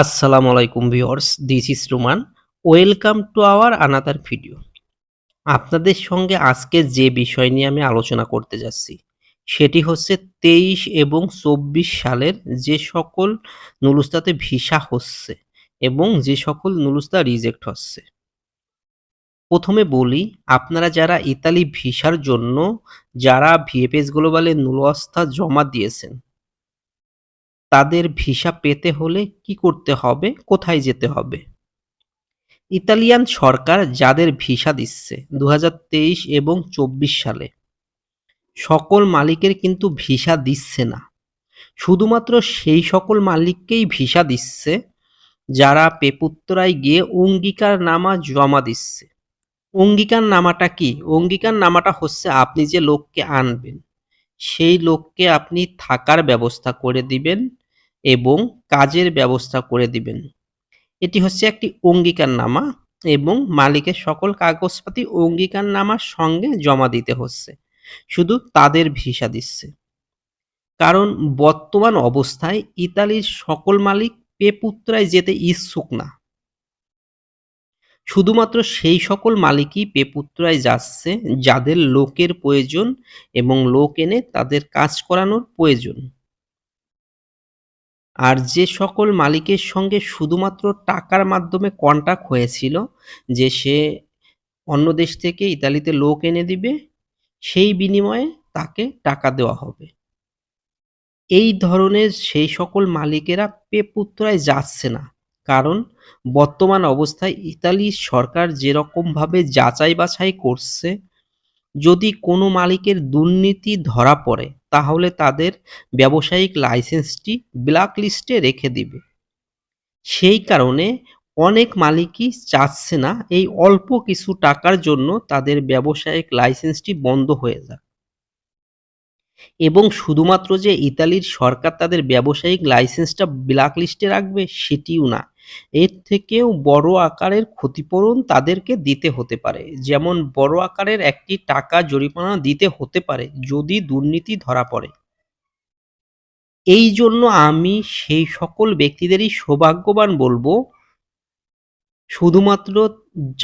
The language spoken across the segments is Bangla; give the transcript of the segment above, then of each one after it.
আসসালামু আলাইকুম viewers, this is Ruman. Welcome to our another video. আপনাদের সঙ্গে আজকে যে বিষয় নিয়ে আমি আলোচনা করতে যাচ্ছি, সেটি হচ্ছে তেইশ এবং চব্বিশ সালের যে সকল নুলুস্তাতে ভিসা হচ্ছে এবং যে সকল নুলুস্তা রিজেক্ট হচ্ছে। প্রথমে বলি, আপনারা যারা ইতালি ভিসার জন্য, যারা ভিএফএস গ্লোবালে নুলস্তা জমা দিয়েছেন তাদের ভিসা পেতে হলে কি করতে হবে? কোথায় যেতে হবে? ইতালিয়ান সরকার যাদের ভিসা দিচ্ছে দু হাজার তেইশ এবং চব্বিশ সালে, সকল মালিকের কিন্তু ভিসা দিচ্ছে না। শুধুমাত্র সেই সকল মালিককেই ভিসা দিচ্ছে যারা পেপুত্তরায় গিয়ে অঙ্গীকার নামা জমা দিচ্ছে। অঙ্গীকার নামাটা কি? অঙ্গীকার নামাটা হচ্ছে আপনি যে লোককে আনবেন, সেই লোককে আপনি থাকার ব্যবস্থা করে দিবেন এবং কাজের ব্যবস্থা করে দিবেন। এটি হচ্ছে একটি অঙ্গীকারনামা এবং মালিকের সকল কাগজপাতি অঙ্গীকারনামার সঙ্গে জমা দিতে হচ্ছে। শুধু তাদের ভিসা দিচ্ছে। কারণ বর্তমান অবস্থায় ইতালির সকল মালিক পেপুত্রায় যেতে ইচ্ছুক না। শুধুমাত্র সেই সকল মালিকই পেপুত্রায় যাচ্ছে যাদের লোকের প্রয়োজন এবং লোক এনে তাদের কাজ করানোর প্রয়োজন। আর যে সকল মালিকের সঙ্গে শুধুমাত্র টাকার মাধ্যমে কন্ট্যাক্ট হয়েছিল, যে সে অন্য দেশ থেকে ইতালিতে লোক এনে দিবে, সেই বিনিময়ে তাকে টাকা দেওয়া হবে। এই ধরনের সেই সকল মালিকেরা পেপুত্রায় যাচ্ছে না। কারণ বর্তমান অবস্থায় ইতালির সরকার যেরকমভাবে যাচাই বাছাই করছে যদি কোনো মালিকের দুর্নীতি ধরা পড়ে, তাহলে তাদের ব্যবসায়িক লাইসেন্সটি ব্ল্যাক লিস্টে রেখে দিবে। সেই কারণে অনেক মালিকই চাচ্ছে না এই অল্প কিছু টাকার জন্য তাদের ব্যবসায়িক লাইসেন্সটি বন্ধ হয়ে যাক। এবং শুধুমাত্র যে ইতালির সরকার তাদের ব্যবসায়িক লাইসেন্সটা ব্ল্যাক লিস্টে রাখবে, সেটিও না। এর থেকেও বড় আকারের ক্ষতিপূরণ তাদেরকে দিতে হতে পারে। যেমন বড় আকারের একটি টাকা জরিমানা দিতে হতে পারে, যদি দুর্নীতি ধরা পড়ে। এই জন্য আমি সেই সকল ব্যক্তিদেরই সৌভাগ্যবান বলব শুধুমাত্র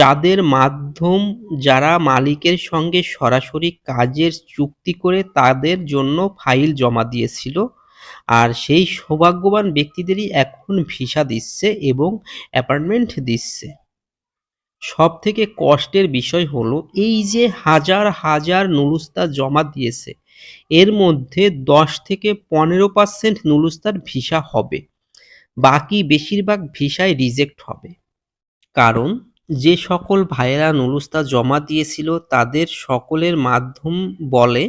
যাদের মাধ্যম যারা মালিকের সঙ্গে সরাসরি কাজের চুক্তি করে তাদের জন্য ফাইল জমা দিয়েছিল, আর সেই সৌভাগ্যবান ব্যক্তিদেরই এখন ভিসা দিচ্ছে এবং অ্যাপার্টমেন্ট দিচ্ছে। সব থেকে কষ্টের বিষয় হলো, এই যে হাজার হাজার নুলুস্তা জমা দিয়েছে, এর মধ্যে দশ থেকে পনেরো পার্সেন্ট নুলুস্তার ভিসা হবে, বাকি বেশিরভাগ ভিসায় রিজেক্ট হবে। কারণ, যে সকল ভাইয়েরা নুলুস্তা জমা দিয়েছিল তাদের সকলের মাধ্যম বলে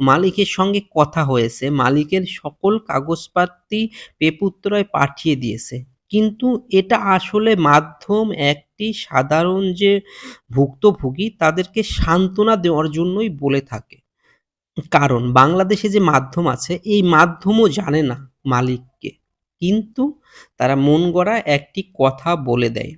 মালিকের সঙ্গে কথা হয়েছে। মালিকের সকল কাগজপাতি পেপুত্রয় পাঠিয়ে দিয়েছে। কিন্তু এটা আসলে মাধ্যম একটি সাধারণ যে ভুক্তভোগী তাদেরকে সান্ত্বনা দেওয়ার জন্যই বলে থাকে। কারণ, বাংলাদেশে যে মাধ্যম আছে, এই মাধ্যমও জানে না মালিককে। কিন্তু তারা মন গড়া একটি কথা বলে দেয়।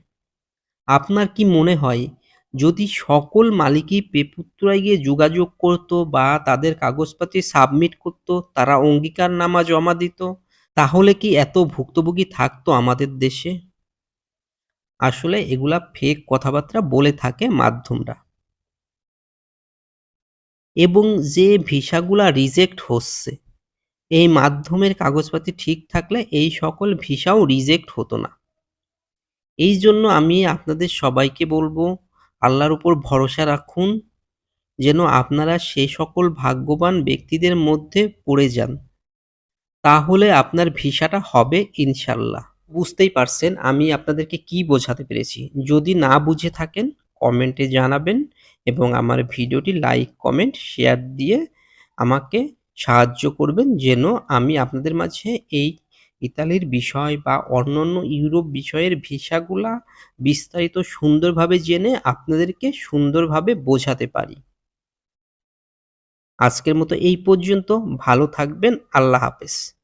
আপনার কি মনে হয়, যদি সকল মালিকই পেপুত্রায় গিয়ে যোগাযোগ করত বা তাদের কাগজপাতি সাবমিট করত, তারা অঙ্গীকার অঙ্গীকারনামা জমা দিত, তাহলে কি এত ভুক্তভোগী থাকতো আমাদের দেশে? আসলে এগুলা ফেক কথাবার্তা বলে থাকে মাধ্যমরা। এবং যে ভিসাগুলা রিজেক্ট হচ্ছে, এই মাধ্যমের কাগজপাতি ঠিক থাকলে এই সকল ভিসাও রিজেক্ট হতো না। এই জন্য আমি আপনাদের সবাইকে বলব, আল্লাহর উপর ভরসা রাখুন, যেন আপনারা সেই সকল ভাগ্যবান ব্যক্তিদের মধ্যে পড়ে যান। তাহলে আপনার ভিসাটা হবে ইনশাল্লাহ। বুঝতেই পারছেন আমি আপনাদেরকে কি বোঝাতে পেরেছি। যদি না বুঝে থাকেন, কমেন্টে জানাবেন এবং আমার ভিডিওটি লাইক, কমেন্ট, শেয়ার দিয়ে আমাকে সাহায্য করবেন, যেন আমি আপনাদের মাঝে এই ইতালির বিষয় বা অন্যান্য ইউরোপ বিষয়ের ভিসাগুলা বিস্তারিত সুন্দরভাবে জেনে আপনাদেরকে সুন্দরভাবে বোঝাতে পারি। আজকের মতো এই পর্যন্ত। ভালো থাকবেন। আল্লাহ হাফেজ।